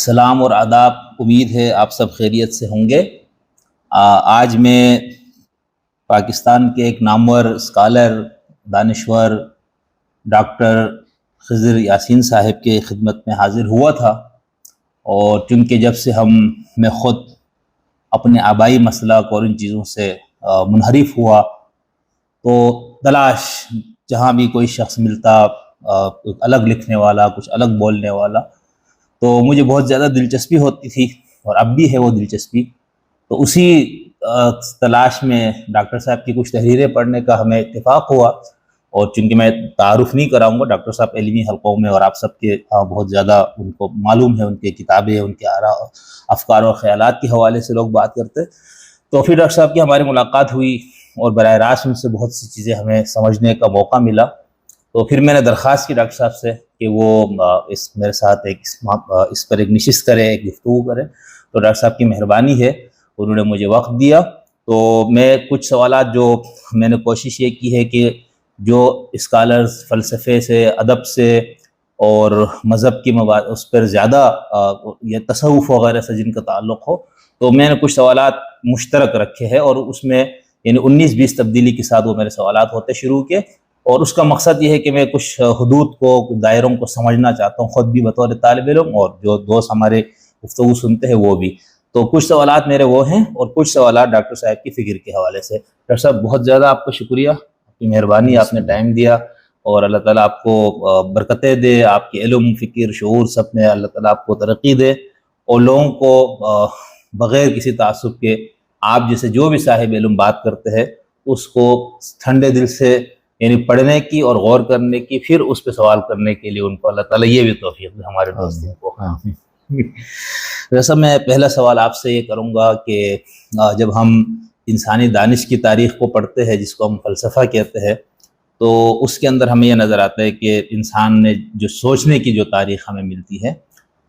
سلام اور آداب، امید ہے آپ سب خیریت سے ہوں گے۔ آج میں پاکستان کے ایک نامور اسکالر دانشور، ڈاکٹر خضر یاسین صاحب کے خدمت میں حاضر ہوا تھا۔ اور چونکہ جب سے ہم، میں خود اپنے آبائی مسلک اور ان چیزوں سے منحرف ہوا، تو تلاش، جہاں بھی کوئی شخص ملتا الگ لکھنے والا، کچھ الگ بولنے والا تو مجھے بہت زیادہ دلچسپی ہوتی تھی اور اب بھی ہے وہ دلچسپی۔ تو اسی تلاش میں ڈاکٹر صاحب کی کچھ تحریریں پڑھنے کا ہمیں اتفاق ہوا اور چونکہ میں تعارف نہیں کراؤں گا ڈاکٹر صاحب علمی حلقوں میں اور آپ سب کے بہت زیادہ ان کو معلوم ہے، ان کے کتابیں، ان کے آرا، افکار اور خیالات کے حوالے سے لوگ بات کرتے۔ تو پھر ڈاکٹر صاحب کی ہماری ملاقات ہوئی اور براہ راست ان سے بہت سی چیزیں ہمیں سمجھنے کا موقع ملا۔ تو پھر میں نے درخواست کی ڈاکٹر صاحب سے کہ وہ اس میرے ساتھ ایک اس پر ایک نشست کرے، ایک گفتگو کرے۔ تو ڈاکٹر صاحب کی مہربانی ہے، انہوں نے مجھے وقت دیا۔ تو میں کچھ سوالات جو میں نے کوشش یہ کی ہے کہ جو اسکالرز فلسفے سے، ادب سے اور مذہب کی مواد، اس پر زیادہ یا تصوف وغیرہ سے جن کا تعلق ہو، تو میں نے کچھ سوالات مشترک رکھے ہیں اور اس میں یعنی انیس بیس تبدیلی کے ساتھ وہ میرے سوالات ہوتے شروع کے اور اس کا مقصد یہ ہے کہ میں کچھ حدود کو، کچھ دائروں کو سمجھنا چاہتا ہوں خود بھی بطور طالب علم اور جو دوست ہمارے گفتگو سنتے ہیں وہ بھی۔ تو کچھ سوالات میرے وہ ہیں اور کچھ سوالات ڈاکٹر صاحب کی فکر کے حوالے سے۔ ڈاکٹر صاحب، بہت زیادہ آپ کا شکریہ۔ آپ کی مہربانی، آپ نے ٹائم دیا اور اللہ تعالیٰ آپ کو برکتیں دے، آپ کے علم، فکر، شعور سب میں اللہ تعالیٰ آپ کو ترقی دے۔ اور لوگوں کو بغیر کسی تعصب کے، آپ جیسے جو بھی صاحب علم بات کرتے ہیں، اس کو ٹھنڈے دل سے یعنی پڑھنے کی اور غور کرنے کی پھر اس پہ سوال کرنے کے لیے ان کو اللہ تعالیٰ یہ بھی توفیق دے ہمارے دوستوں کو۔ ویسا میں پہلا سوال آپ سے یہ کروں گا کہ جب ہم انسانی دانش کی تاریخ کو پڑھتے ہیں جس کو ہم فلسفہ کہتے ہیں تو اس کے اندر ہمیں یہ نظر آتا ہے کہ انسان نے جو سوچنے کی جو تاریخ ہمیں ملتی ہے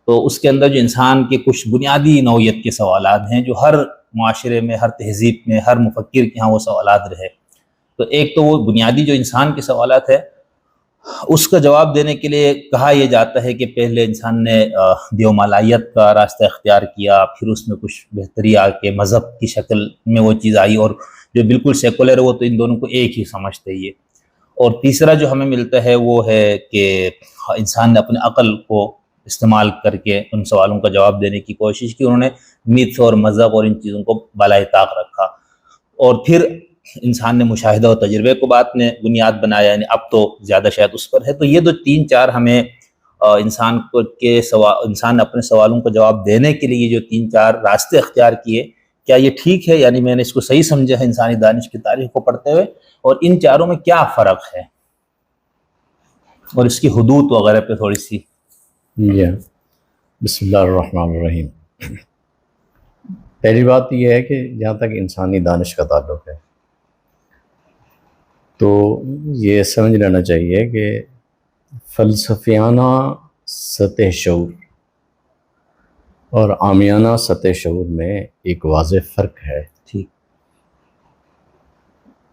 تو اس کے اندر جو انسان کے کچھ بنیادی نوعیت کے سوالات ہیں جو ہر معاشرے میں ہر تہذیب میں ہر مفکر کے ہاں وہ سوالات رہے۔ تو ایک تو وہ بنیادی جو انسان کے سوالات ہے اس کا جواب دینے کے لیے کہا یہ جاتا ہے کہ پہلے انسان نے آ، دیو مالائیت کا راستہ اختیار کیا پھر اس میں کچھ بہتری آ کے مذہب کی شکل میں وہ چیز آئی اور جو بالکل سیکولر ہے وہ تو ان دونوں کو ایک ہی سمجھتے یہ۔ اور تیسرا جو ہمیں ملتا ہے وہ ہے کہ انسان نے اپنے عقل کو استعمال کر کے ان سوالوں کا جواب دینے کی کوشش کی انہوں نے میتھ اور مذہب اور ان چیزوں کو بالائے طاق رکھا۔ اور پھر انسان نے مشاہدہ اور تجربے کو بات نے بنیاد بنایا یعنی اب تو زیادہ شاید اس پر ہے۔ تو یہ دو تین چار ہمیں انسان کو کے سوا، انسان نے اپنے سوالوں کا جواب دینے کے لیے جو تین چار راستے اختیار کیے، کیا یہ ٹھیک ہے؟ یعنی میں نے اس کو صحیح سمجھا ہے انسانی دانش کی تاریخ کو پڑھتے ہوئے۔ اور ان چاروں میں کیا فرق ہے؟ اور اس کی حدود وغیرہ پہ تھوڑی سی۔ جی ہاں۔ بسم اللہ الرحمن الرحیم۔ پہلی بات یہ ہے کہ جہاں تک انسانی دانش کا تعلق ہے تو یہ سمجھ لینا چاہیے کہ فلسفیانہ سطح شعور اور عامیانہ سطح شعور میں ایک واضح فرق ہے۔ ٹھیک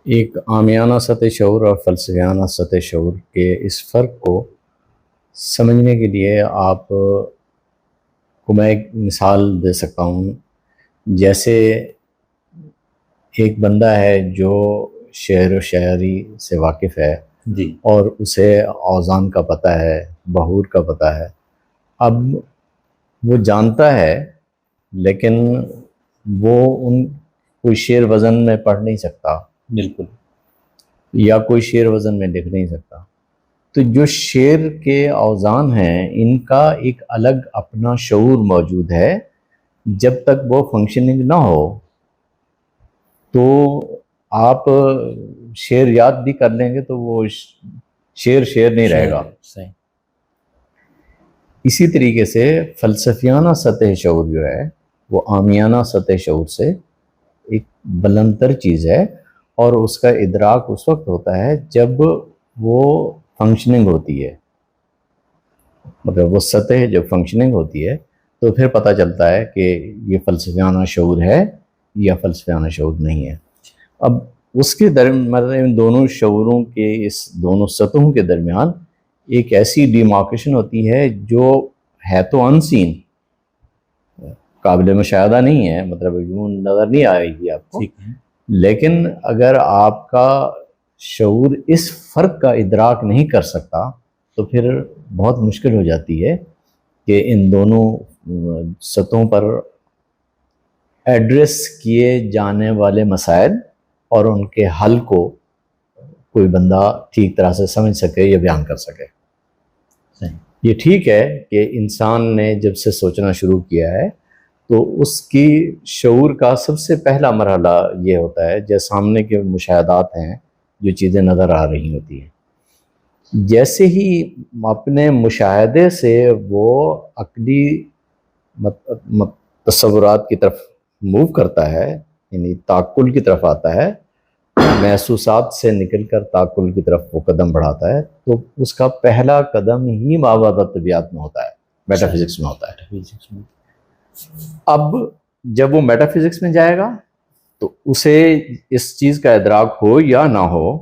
ایک عامیانہ سطح شعور اور فلسفیانہ سطح شعور کے اس فرق کو سمجھنے کے لیے آپ کو میں ایک مثال دے سکتا ہوں۔ جیسے ایک بندہ ہے جو شعر و شاعری سے واقف ہے جی۔ اور اسے اوزان کا پتہ ہے بہور کا پتہ ہے۔ اب وہ جانتا ہے لیکن وہ ان کوئی شعر وزن میں پڑھ نہیں سکتا۔ بالکل۔ یا کوئی شعر وزن میں لکھ نہیں سکتا۔ تو جو شعر کے اوزان ہیں ان کا ایک الگ اپنا شعور موجود ہے۔ جب تک وہ فنکشننگ نہ ہو تو آپ شعر یاد بھی کر لیں گے تو وہ شعر شعر نہیں رہے گا۔ صحیح۔ اسی طریقے سے فلسفیانہ سطح شعور جو ہے وہ عامیانہ سطح شعور سے ایک بلندر چیز ہے اور اس کا ادراک اس وقت ہوتا ہے جب وہ فنکشننگ ہوتی ہے۔ مطلب وہ سطح جب فنکشننگ ہوتی ہے تو پھر پتہ چلتا ہے کہ یہ فلسفیانہ شعور ہے یا فلسفیانہ شعور نہیں ہے۔ اب اس کے درمیان ان دونوں شعوروں کے اس دونوں سطحوں کے درمیان ایک ایسی ڈیمارکیشن ہوتی ہے جو ہے تو ان سین قابل مشاہدہ نہیں ہے مطلب یوں نظر نہیں آئے گی آپ کو۔ لیکن اگر آپ کا شعور اس فرق کا ادراک نہیں کر سکتا تو پھر بہت مشکل ہو جاتی ہے کہ ان دونوں سطحوں پر ایڈریس کیے جانے والے مسائل اور ان کے حل کو کوئی بندہ ٹھیک طرح سے سمجھ سکے یا بیان کر سکے۔ یہ ٹھیک ہے کہ انسان نے جب سے سوچنا شروع کیا ہے، تو اس کی شعور کا سب سے پہلا مرحلہ یہ ہوتا ہے، جیسے سامنے کے مشاہدات ہیں جو چیزیں نظر آ رہی ہوتی ہیں۔ جیسے ہی اپنے مشاہدے سے وہ عقلی تصورات کی طرف موو کرتا ہے یعنی تعقل کی طرف آتا ہے محسوسات سے نکل کر تعقل کی طرف وہ قدم بڑھاتا ہے تو اس کا پہلا قدم ہی ماواد طبیعت میں ہوتا ہے میٹا فزکس میں ہوتا ہے۔ اب جب وہ میٹا فزکس میں جائے گا تو اسے اس چیز کا ادراک ہو یا نہ ہو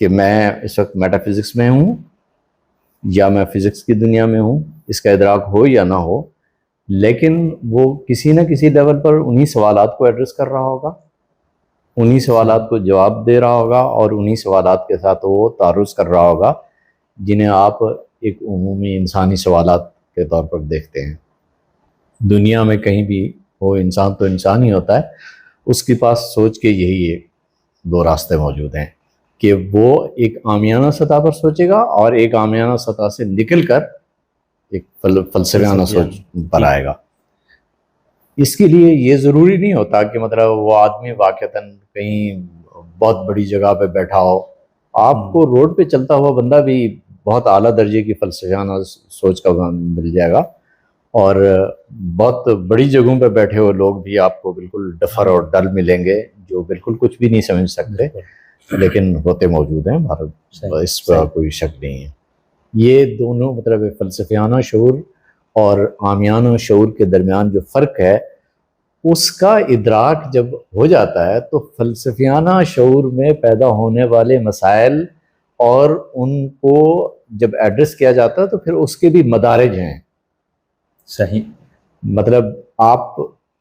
کہ میں اس وقت میٹا فزکس میں ہوں یا میں فزکس کی دنیا میں ہوں اس کا ادراک ہو یا نہ ہو لیکن وہ کسی نہ کسی لیول پر انہی سوالات کو ایڈریس کر رہا ہوگا، انہی سوالات کو جواب دے رہا ہوگا اور انہی سوالات کے ساتھ وہ تعرض کر رہا ہوگا، جنہیں آپ ایک عمومی انسانی سوالات کے طور پر دیکھتے ہیں۔ دنیا میں کہیں بھی وہ انسان تو انسان ہی ہوتا ہے، اس کے پاس سوچ کے یہی ایک دو راستے موجود ہیں کہ وہ ایک آمیانہ سطح پر سوچے گا اور ایک آمیانہ سطح سے نکل کر ایک فل فلسفیانہ سوچ پر آئے گا۔ اس کے لیے یہ ضروری نہیں ہوتا کہ مطلب وہ آدمی واقعتاً کہیں بہت بڑی جگہ پہ بیٹھا ہو۔ آپ کو روڈ پہ چلتا ہوا بندہ بھی بہت اعلیٰ درجے کی فلسفیانہ سوچ کا مل جائے گا۔ اور بہت بڑی جگہوں پہ بیٹھے ہوئے لوگ بھی آپ کو بالکل ڈفر اور ڈل ملیں گے جو بالکل کچھ بھی نہیں سمجھ سکتے لیکن ہوتے موجود ہیں۔ بھارت اس پر کوئی شک نہیں ہے۔ یہ دونوں مطلب فلسفیانہ شعور اور عامیانہ شعور کے درمیان جو فرق ہے اس کا ادراک جب ہو جاتا ہے تو فلسفیانہ شعور میں پیدا ہونے والے مسائل اور ان کو جب ایڈریس کیا جاتا ہے تو پھر اس کے بھی مدارج ہیں۔ صحیح۔ مطلب آپ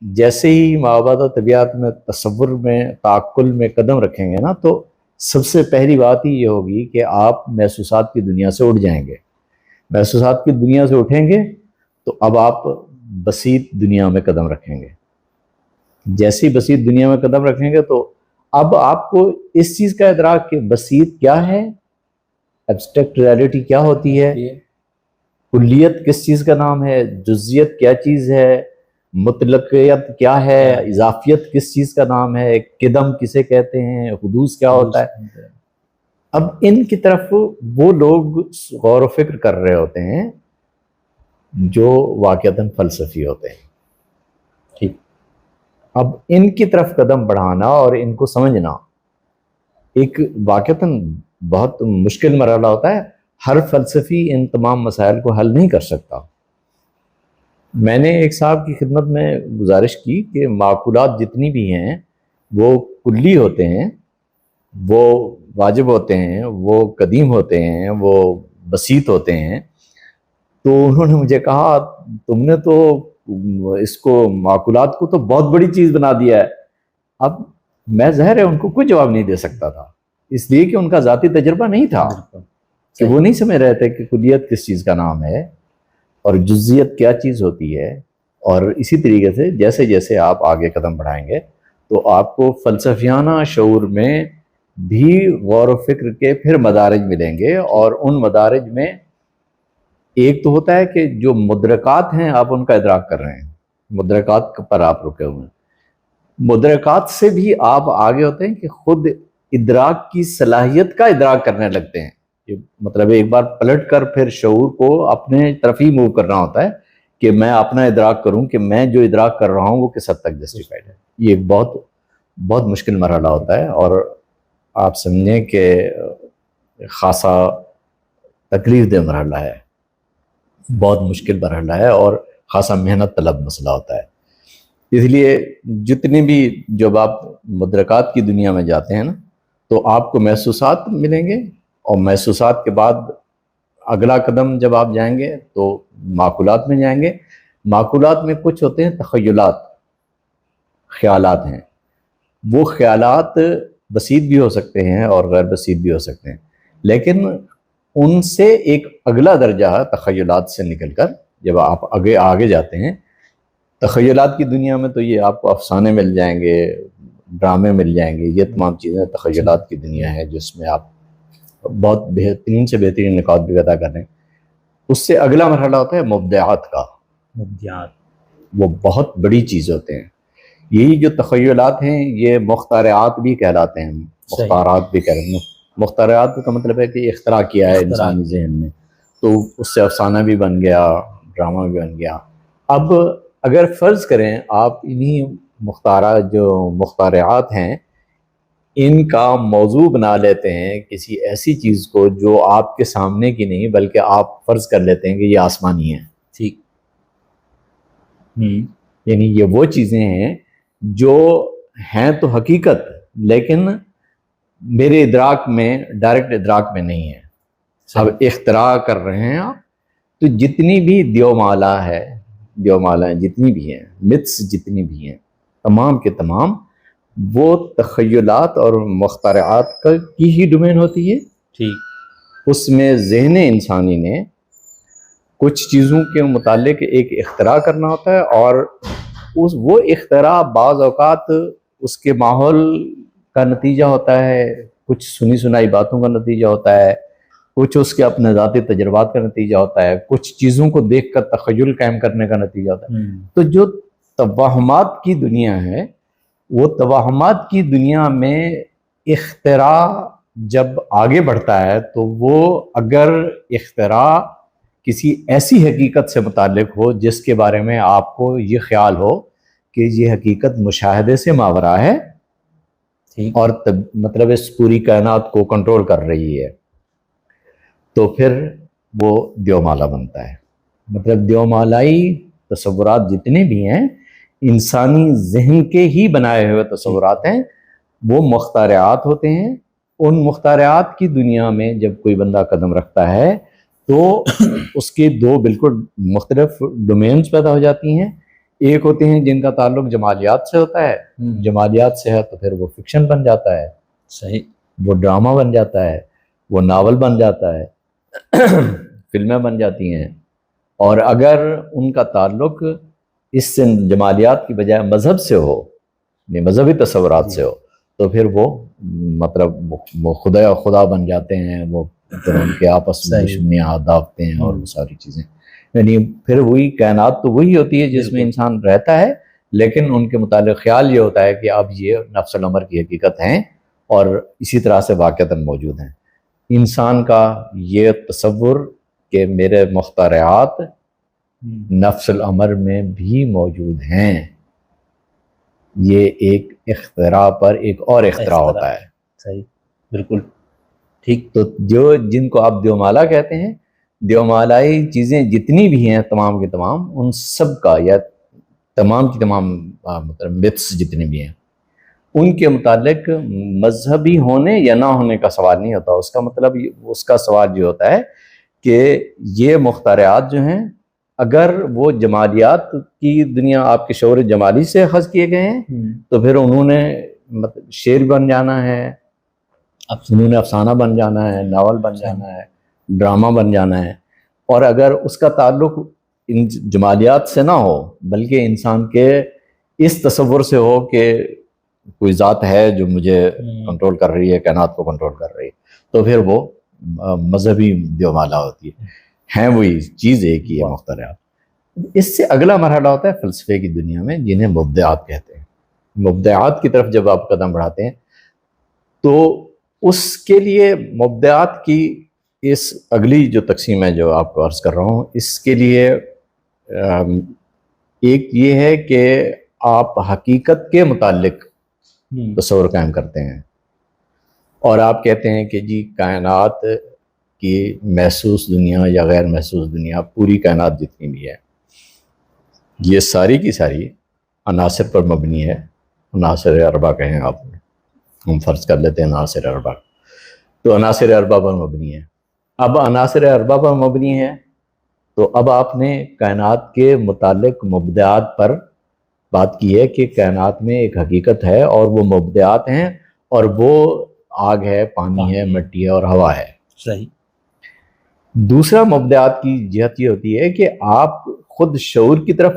جیسے ہی ماوباد طبیعت میں تصور میں تعقل میں قدم رکھیں گے نا تو سب سے پہلی بات ہی یہ ہوگی کہ آپ محسوسات کی دنیا سے اٹھ جائیں گے۔ محسوسات کی دنیا سے اٹھیں گے تو اب آپ بسیط دنیا میں قدم رکھیں گے۔ جیسی بسیط دنیا میں قدم رکھیں گے تو اب آپ کو اس چیز کا ادراک کہ بسیط کیا ہے ایبسٹریکٹ ریالٹی کیا ہوتی ہے کلیت کس چیز کا نام ہے جزیت کیا چیز ہے مطلقیت کیا ہے؟ اضافیت کس چیز کا نام ہے؟ قدم کسے کہتے ہیں؟ حدوث کیا ہوتا ہے؟ اب ان کی طرف وہ لوگ غور و فکر کر رہے ہوتے ہیں جو واقعتاً فلسفی ہوتے ہیں۔ ٹھیک۔ اب ان کی طرف قدم بڑھانا اور ان کو سمجھنا ایک واقعتاً بہت مشکل مرحلہ ہوتا ہے۔ ہر فلسفی ان تمام مسائل کو حل نہیں کر سکتا۔ میں نے ایک صاحب کی خدمت میں گزارش کی کہ معقولات جتنی بھی ہیں وہ کلی ہوتے ہیں وہ واجب ہوتے ہیں وہ قدیم ہوتے ہیں وہ بسیط ہوتے ہیں۔ تو انہوں نے مجھے کہا تم نے تو اس کو معقولات کو تو بہت بڑی چیز بنا دیا ہے۔ اب میں ظاہر ہے ان کو کوئی جواب نہیں دے سکتا تھا۔ اس لیے کہ ان کا ذاتی تجربہ نہیں تھا۔ کہ وہ نہیں سمجھ رہے تھے کہ کلیت کس چیز کا نام ہے۔ اور جزیت کیا چیز ہوتی ہے؟ اور اسی طریقے سے جیسے جیسے آپ آگے قدم بڑھائیں گے، تو آپ کو فلسفیانہ شعور میں بھی غور و فکر کے پھر مدارج ملیں گے۔ اور ان مدارج میں ایک تو ہوتا ہے کہ جو مدرکات ہیں، آپ ان کا ادراک کر رہے ہیں۔ مدرکات پر آپ رکے ہوئے ہیں۔ مدرکات سے بھی آپ آگے ہوتے ہیں کہ خود ادراک کی صلاحیت کا ادراک کرنے لگتے ہیں۔ کہ مطلب ایک بار پلٹ کر پھر شعور کو اپنے طرف ہی موو کرنا ہوتا ہے کہ میں اپنا ادراک کروں کہ میں جو ادراک کر رہا ہوں وہ کس حد تک جسٹیفائڈ ہے۔ یہ ایک بہت بہت مشکل مرحلہ ہوتا ہے اور آپ سمجھیں کہ خاصا تکلیف دہ مرحلہ ہے۔ بہت مشکل مرحلہ ہے اور خاصا محنت طلب مسئلہ ہوتا ہے۔ اس لیے جتنی بھی جب آپ مدرکات کی دنیا میں جاتے ہیں نا، تو آپ کو محسوسات ملیں گے۔ اور محسوسات کے بعد اگلا قدم جب آپ جائیں گے تو معقولات میں جائیں گے۔ معقولات میں کچھ ہوتے ہیں، تخیلات، خیالات ہیں۔ وہ خیالات بسیط بھی ہو سکتے ہیں اور غیر بسیط بھی ہو سکتے ہیں۔ لیکن ان سے ایک اگلا درجہ تخیلات سے نکل کر جب آپ آگے آگے جاتے ہیں، تخیلات کی دنیا میں تو یہ آپ کو افسانے مل جائیں گے، ڈرامے مل جائیں گے۔ یہ تمام چیزیں تخیلات کی دنیا ہے جس میں آپ بہت بہترین سے بہترین نکات بھی ادا کر رہے ہیں۔ اس سے اگلا مرحلہ ہوتا ہے مبدعات کا۔ مبدیات وہ بہت بڑی چیز ہوتے ہیں۔ یہی جو تخیلات ہیں یہ مختارعات بھی کہلاتے ہیں۔ مختارات بھی کہہ رہے ہیں۔ مختارعات کا مطلب ہے کہ اختراع کیا ہے۔ انسانی ذہن نے تو اس سے افسانہ بھی بن گیا ڈرامہ بھی بن گیا۔ اب اگر فرض کریں آپ انہی مختارہ جو مختارعات ہیں ان کا موضوع بنا لیتے ہیں کسی ایسی چیز کو جو آپ کے سامنے کی نہیں بلکہ آپ فرض کر لیتے ہیں کہ یہ آسمانی ہے ٹھیک۔ یعنی یہ وہ چیزیں ہیں جو ہیں تو حقیقت لیکن میرے ادراک میں ڈائریکٹ ادراک میں نہیں ہے اب اختراع کر رہے ہیں آپ تو جتنی بھی دیو مالا ہے دیو مالا جتنی بھی ہیں متس جتنی بھی ہیں تمام کے تمام وہ تخیلات اور مخترعات کا کی ہی ڈومین ہوتی ہے؟ ٹھیک۔ اس میں ذہن انسانی نے کچھ چیزوں کے متعلق ایک اختراع کرنا ہوتا ہے اور اس وہ اختراع بعض اوقات اس کے ماحول کا نتیجہ ہوتا ہے کچھ سنی سنائی باتوں کا نتیجہ ہوتا ہے کچھ اس کے اپنے ذاتی تجربات کا نتیجہ ہوتا ہے کچھ چیزوں کو دیکھ کر تخیل قائم کرنے کا نتیجہ ہوتا ہے۔ تو جو توہمات کی دنیا ہے وہ توہمات کی دنیا میں اختراع جب آگے بڑھتا ہے تو وہ اگر اختراع کسی ایسی حقیقت سے متعلق ہو جس کے بارے میں آپ کو یہ خیال ہو کہ یہ حقیقت مشاہدے سے ماورا ہے اور تب مطلب اس پوری کائنات کو کنٹرول کر رہی ہے تو پھر وہ دیومالا بنتا ہے۔ مطلب دیومالائی تصورات جتنے بھی ہیں انسانی ذہن کے ہی بنائے ہوئے تصورات ہیں۔ وہ مختارعات ہوتے ہیں۔ ان مختارعات کی دنیا میں جب کوئی بندہ قدم رکھتا ہے تو اس کے دو بالکل مختلف ڈومینز پیدا ہو جاتی ہیں۔ ایک ہوتے ہیں جن کا تعلق جمالیات سے ہوتا ہے۔ جمالیات سے ہے تو پھر وہ فکشن بن جاتا ہے۔ صحیح۔ وہ ڈرامہ بن جاتا ہے۔ وہ ناول بن جاتا ہے۔ فلمیں بن جاتی ہیں۔ اور اگر ان کا تعلق اس سے جمالیات کی بجائے مذہب سے ہو یعنی مذہبی تصورات سے ہو تو پھر وہ مطلب وہ- خدا خدا بن جاتے ہیں وہ پھر ان کے آپس میں۔ دشمنیاں داغتے ہیں اور۔ وہ ساری چیزیں یعنی پھر وہی کائنات تو وہی ہوتی ہے جس میں۔ انسان رہتا ہے لیکن ان کے متعلق خیال یہ ہوتا ہے کہ اب یہ نفس العمر کی حقیقت ہیں اور اسی طرح سے واقعتاً موجود ہیں انسان کا یہ تصور کہ میرے مخترعات ہوں نفس العمر میں بھی موجود ہیں۔ یہ ایک اختراع پر ایک اور اختراع۔ ہوتا ہے۔ صحیح بالکل۔ ٹھیک تو جو جن کو آپ دیومالا کہتے ہیں دیومالائی چیزیں جتنی بھی ہیں تمام کے تمام ان سب کا یا تمام کی تمام مطلب متس جتنے بھی ہیں ان کے متعلق مذہبی ہونے یا نہ ہونے کا سوال نہیں ہوتا۔ اس کا مطلب اس کا سوال یہ ہوتا ہے کہ یہ مخترعات جو ہیں اگر وہ جمالیات کی دنیا آپ کے شعور جمالی سے اخذ کیے گئے ہیں تو پھر انہوں نے مطلب شعر بن جانا ہے انہوں نے افسانہ بن جانا ہے ناول بن جانا ہے ڈرامہ بن جانا ہے۔ اور اگر اس کا تعلق ان جمالیات سے نہ ہو بلکہ انسان کے اس تصور سے ہو کہ کوئی ذات ہے جو مجھے کنٹرول کر رہی ہے کائنات کو کنٹرول کر رہی ہے تو پھر وہ مذہبی دیومالا ہوتی ہے۔ ہیں وہی چیز ایک ہی ہے مختلف۔ اس سے اگلا مرحلہ ہوتا ہے فلسفے کی دنیا میں جنہیں مبدعات کہتے ہیں۔ مبدعات کی طرف جب آپ قدم بڑھاتے ہیں تو اس کے لیے مبدعات کی اس اگلی جو تقسیم ہے جو آپ کو عرض کر رہا ہوں اس کے لیے ایک یہ ہے کہ آپ حقیقت کے متعلق تصور قائم کرتے ہیں۔ اور آپ کہتے ہیں کہ جی کائنات کی محسوس دنیا یا غیر محسوس دنیا پوری کائنات جتنی بھی ہے یہ ساری کی ساری عناصر پر مبنی ہے۔ عناصر اربا کہیں آپ ہم فرض کر لیتے ہیں عناصر اربا تو عناصر اربا پر مبنی ہے۔ اب عناصر اربا پر مبنی ہے تو اب آپ نے کائنات کے متعلق مبدعات پر بات کی ہے کہ کائنات میں ایک حقیقت ہے اور وہ مبدعات ہیں اور وہ آگ ہے پانی ہے۔ مٹی ہے اور ہوا ہے۔ صحیح۔ دوسرا مبدعات کی جہت یہ ہوتی ہے کہ آپ خود شعور کی طرف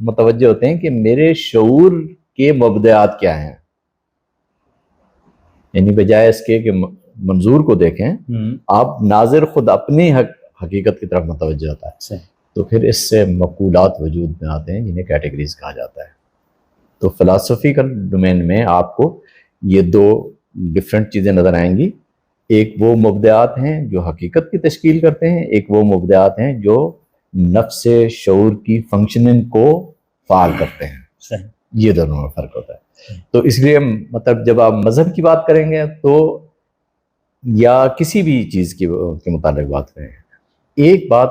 متوجہ ہوتے ہیں کہ میرے شعور کے مبدعات کیا ہیں۔ یعنی بجائے اس کے کہ منظور کو دیکھیں آپ ناظر خود اپنی حق حقیقت کی طرف متوجہ ہوتا ہے۔ تو پھر اس سے مقولات وجود میں آتے ہیں جنہیں کیٹیگریز کہا جاتا ہے۔ تو فلاسفیکل ڈومین میں آپ کو یہ دو ڈفرینٹ چیزیں نظر آئیں گی۔ ایک وہ مبدعات ہیں جو حقیقت کی تشکیل کرتے ہیں ایک وہ مبدعات ہیں جو نفس شعور کی فنکشننگ کو فعال کرتے ہیں۔ صحیح۔ یہ دونوں میں فرق ہوتا ہے۔ تو اس لیے مطلب جب آپ مذہب کی بات کریں گے تو یا کسی بھی چیز کی کے متعلق بات کریں گے ایک بات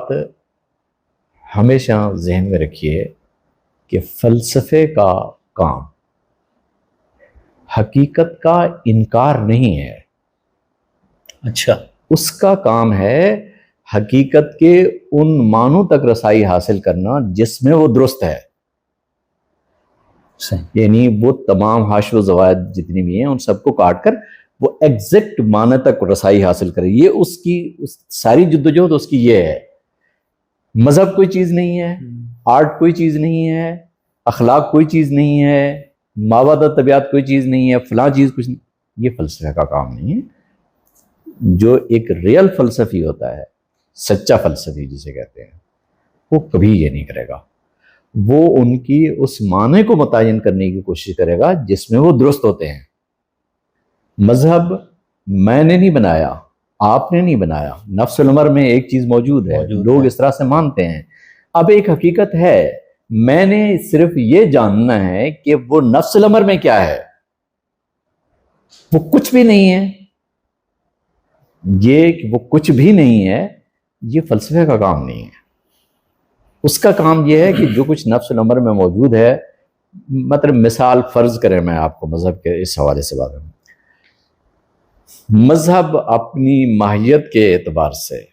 ہمیشہ ذہن میں رکھیے کہ فلسفے کا کام حقیقت کا انکار نہیں ہے۔ اچھا۔ اس کا کام ہے حقیقت کے ان معنوں تک رسائی حاصل کرنا جس میں وہ درست ہے۔ صحیح۔ یعنی وہ تمام حاش و زوائد جتنی بھی ہیں ان سب کو کاٹ کر وہ ایگزیکٹ معنی تک رسائی حاصل کرے۔ یہ اس کی اس ساری جدوجہد اس کی یہ ہے۔ مذہب کوئی چیز نہیں ہے آرٹ کوئی چیز نہیں ہے اخلاق کوئی چیز نہیں ہے ماوادہ طبیعت کوئی چیز نہیں ہے فلاں چیز کچھ نہیں۔ یہ فلسفہ کا کام نہیں ہے۔ جو ایک ریئل فلسفی ہوتا ہے سچا فلسفی جسے کہتے ہیں وہ کبھی یہ نہیں کرے گا۔ وہ ان کی اس معنی کو متعین کرنے کی کوشش کرے گا جس میں وہ درست ہوتے ہیں۔ مذہب میں نے نہیں بنایا آپ نے نہیں بنایا۔ نفس العمر میں ایک چیز موجود ہے موجود لوگ ہے۔ اس طرح سے مانتے ہیں۔ اب ایک حقیقت ہے میں نے صرف یہ جاننا ہے کہ وہ نفس العمر میں کیا ہے۔ وہ کچھ بھی نہیں ہے۔ یہ کہ وہ کچھ بھی نہیں ہے، یہ فلسفے کا کام نہیں ہے۔ اس کا کام یہ ہے کہ جو کچھ نفس العمر میں موجود ہے مطلب مثال فرض کریں میں آپ کو مذہب کے اس حوالے سے بات کروں۔ مذہب اپنی ماہیت کے اعتبار سے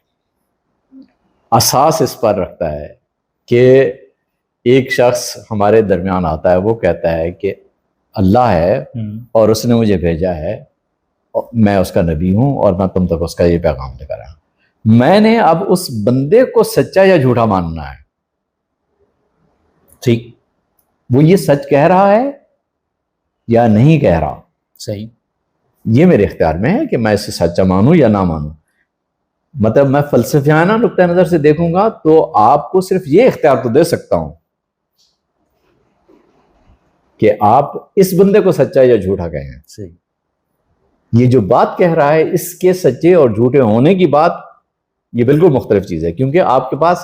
اساس اس پر رکھتا ہے کہ ایک شخص ہمارے درمیان آتا ہے، وہ کہتا ہے کہ اللہ ہے اور اس نے مجھے بھیجا ہے۔ میں اس کا نبی ہوں اور میں تم تک اس کا یہ پیغام لے کر آیا ہوں۔ میں نے اب اس بندے کو سچا یا جھوٹا ماننا ہے؟ ٹھیک۔ وہ یہ سچ کہہ رہا ہے یا نہیں کہہ رہا؟ صحیح۔ یہ میرے اختیار میں ہے کہ میں اسے سچا مانوں یا نہ مانوں۔ مطلب میں فلسفیانہ نقطۂ نظر سے دیکھوں گا تو آپ کو صرف یہ اختیار تو دے سکتا ہوں کہ آپ اس بندے کو سچا یا جھوٹا کہیں۔ صحیح۔ یہ جو بات کہہ رہا ہے اس کے سچے اور جھوٹے ہونے کی بات یہ بالکل مختلف چیز ہے۔ کیونکہ آپ کے پاس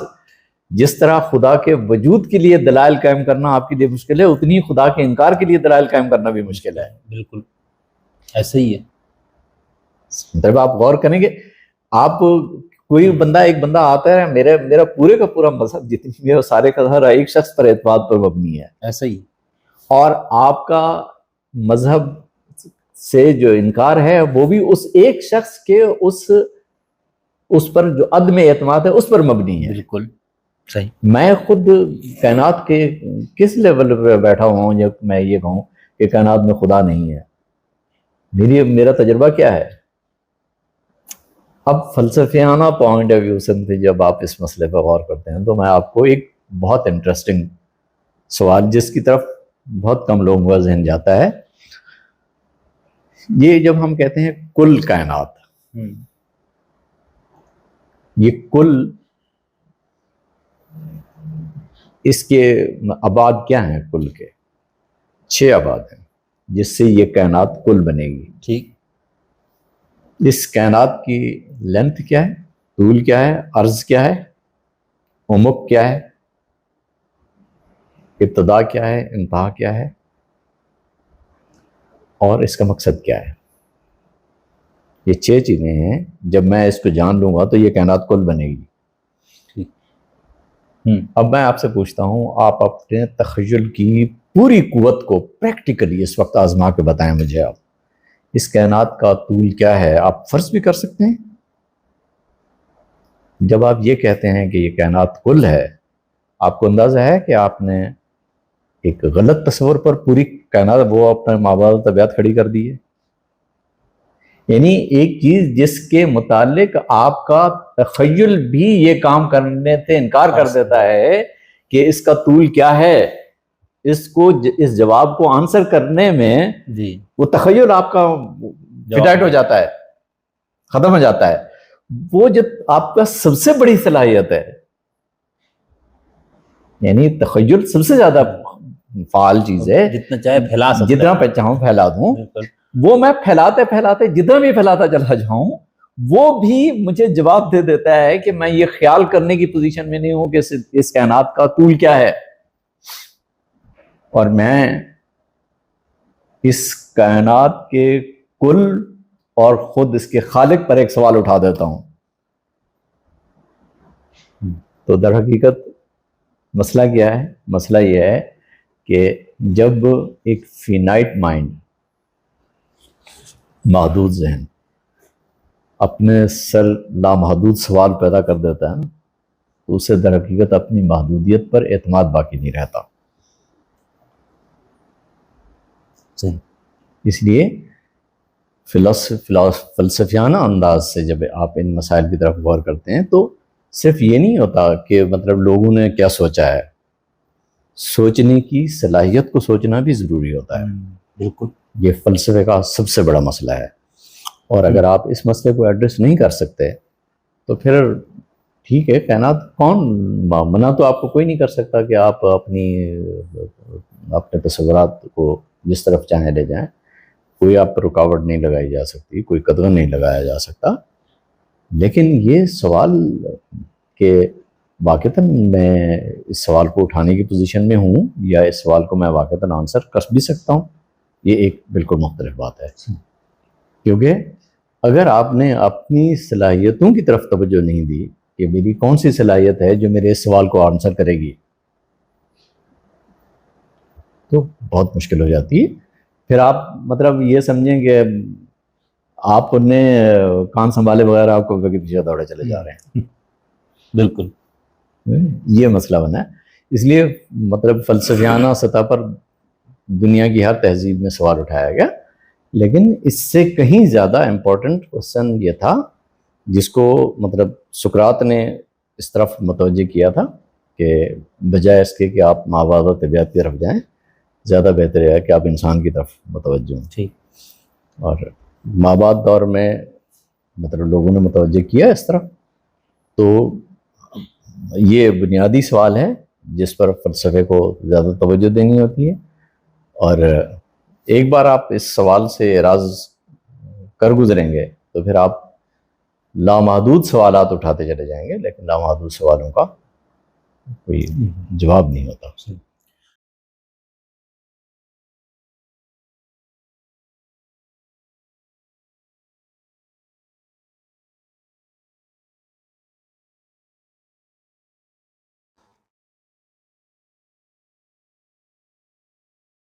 جس طرح خدا کے وجود کے لیے دلائل قائم کرنا آپ کے لیے مشکل ہے اتنی خدا کے انکار کے لیے دلائل قائم کرنا بھی مشکل ہے۔ بالکل۔ ایسے ہی ہے۔ مطلب آپ غور کریں گے آپ کوئی بندہ ایک بندہ آتا ہے میرے میرا پورے کا پورا مذہب جتنی بھی ہے وہ سارے کا سارا ایک شخص پر اعتماد پر مبنی ہے۔ ایسا ہی۔ اور آپ کا مذہب سے جو انکار ہے وہ بھی اس ایک شخص کے اس اس پر جو عدم اعتماد ہے اس پر مبنی ہے۔ بالکل صحیح۔ میں خود کائنات کے کس لیول پہ بیٹھا ہوں یا میں یہ کہوں کہ کائنات میں خدا نہیں ہے؟ میری میرا تجربہ کیا ہے؟ اب فلسفیانہ پوائنٹ آف ویو سے جب آپ اس مسئلے پہ غور کرتے ہیں تو میں آپ کو ایک بہت انٹرسٹنگ سوال جس کی طرف بہت کم لوگوں کا ذہن جاتا ہے۔ یہ جب ہم کہتے ہیں کل کائنات یہ کل اس کے آباد کیا ہیں؟ کل کے چھ آباد ہیں جس سے یہ کائنات کل بنے گی۔ ٹھیک۔ اس کائنات کی لینتھ کیا ہے؟ طول کیا ہے؟ عرض کیا ہے؟ عمق کیا ہے؟ ابتدا کیا ہے؟ انتہا کیا ہے؟ اور اس کا مقصد کیا ہے؟ یہ چھ چیزیں ہیں جب میں اس کو جان لوں گا تو یہ کائنات کل بنے گی۔ اب میں آپ سے پوچھتا ہوں آپ اپنے تخیل کی پوری قوت کو پریکٹیکلی اس وقت آزما کے بتائیں مجھے آپ۔ اس کائنات کا طول کیا ہے؟ آپ فرض بھی کر سکتے ہیں؟ جب آپ یہ کہتے ہیں کہ یہ کائنات کل ہے آپ کو اندازہ ہے کہ آپ نے ایک غلط تصور پر پوری کائنات وہ اپنے ماں باپ طبیعت کھڑی کر دی ہے۔ یعنی ایک چیز جس کے متعلق آپ کا تخیل بھی یہ کام کرنے سے انکار کر دیتا ہے کہ اس کا طول کیا ہے۔ اس کو اس جواب کو آنسر کرنے میں جی۔ وہ تخیل آپ کا فٹائٹ ہو جاتا ہے ختم ہو جاتا ہے۔ وہ جو آپ کا سب سے بڑی صلاحیت ہے یعنی تخیل سب سے زیادہ فعال چیز ہے۔ جتنا چاہے پھیلا سکتے جتنا پہ چاہوں پھیلا دوں۔ وہ میں پھیلاتے پھیلاتے جتنا بھی پھیلاتا چلا جاؤں وہ بھی مجھے جواب دے دیتا ہے کہ میں یہ خیال کرنے کی پوزیشن میں نہیں ہوں کہ اس کائنات کا طول کیا ہے۔ اور میں اس کائنات کے کل اور خود اس کے خالق پر ایک سوال اٹھا دیتا ہوں۔ تو در حقیقت مسئلہ کیا ہے؟ مسئلہ یہ ہے کہ جب ایک فینائٹ مائنڈ محدود ذہن اپنے سر لامحدود سوال پیدا کر دیتا ہے، تو اسے در حقیقت اپنی محدودیت پر اعتماد باقی نہیں رہتا۔ صحیح۔ اس لیے فلسف فلسفیانہ انداز سے جب آپ ان مسائل کی طرف غور کرتے ہیں، تو صرف یہ نہیں ہوتا کہ مطلب لوگوں نے کیا سوچا ہے۔ سوچنے کی صلاحیت کو سوچنا بھی ضروری ہوتا ہے۔ بالکل۔ یہ فلسفے کا سب سے بڑا مسئلہ ہے۔ اور اگر آپ اس مسئلے کو ایڈریس نہیں کر سکتے تو پھر ٹھیک ہے کائنات کون منع تو آپ کو کوئی نہیں کر سکتا کہ آپ اپنی اپنے تصورات کو جس طرف چاہیں لے جائیں۔ کوئی آپ پر رکاوٹ نہیں لگائی جا سکتی کوئی قدغن نہیں لگایا جا سکتا۔ لیکن یہ سوال کہ واقعتاً میں اس سوال کو اٹھانے کی پوزیشن میں ہوں یا اس سوال کو میں واقعتاً آنسر کر بھی سکتا ہوں یہ ایک بالکل مختلف بات ہے۔ کیونکہ اگر آپ نے اپنی صلاحیتوں کی طرف توجہ نہیں دی کہ میری کون سی صلاحیت ہے جو میرے اس سوال کو آنسر کرے گی تو بہت مشکل ہو جاتی۔ ہے پھر آپ مطلب یہ سمجھیں کہ آپ نے کان سنبھالے بغیر آپ کو پیچھے دوڑے چلے جا رہے ہیں۔ بالکل۔ یہ مسئلہ بنا ہے۔ اس لیے مطلب فلسفیانہ سطح پر دنیا کی ہر تہذیب میں سوال اٹھایا گیا۔ لیکن اس سے کہیں زیادہ امپورٹنٹ کوشچن یہ تھا جس کو مطلب سکرات نے اس طرف متوجہ کیا تھا کہ بجائے اس کے کہ آپ ماں باپ و طبیعت کی طرف جائیں زیادہ بہتر ہے کہ آپ انسان کی طرف متوجہ ہوں۔ ٹھیک۔ اور ماں باپ دور میں مطلب لوگوں نے متوجہ کیا اس طرف۔ تو یہ بنیادی سوال ہے جس پر فلسفے کو زیادہ توجہ دینی ہوتی ہے۔ اور ایک بار آپ اس سوال سے اعراض کر گزریں گے تو پھر آپ لامحدود سوالات اٹھاتے چلے جائیں گے، لیکن لامحدود سوالوں کا کوئی جواب نہیں ہوتا۔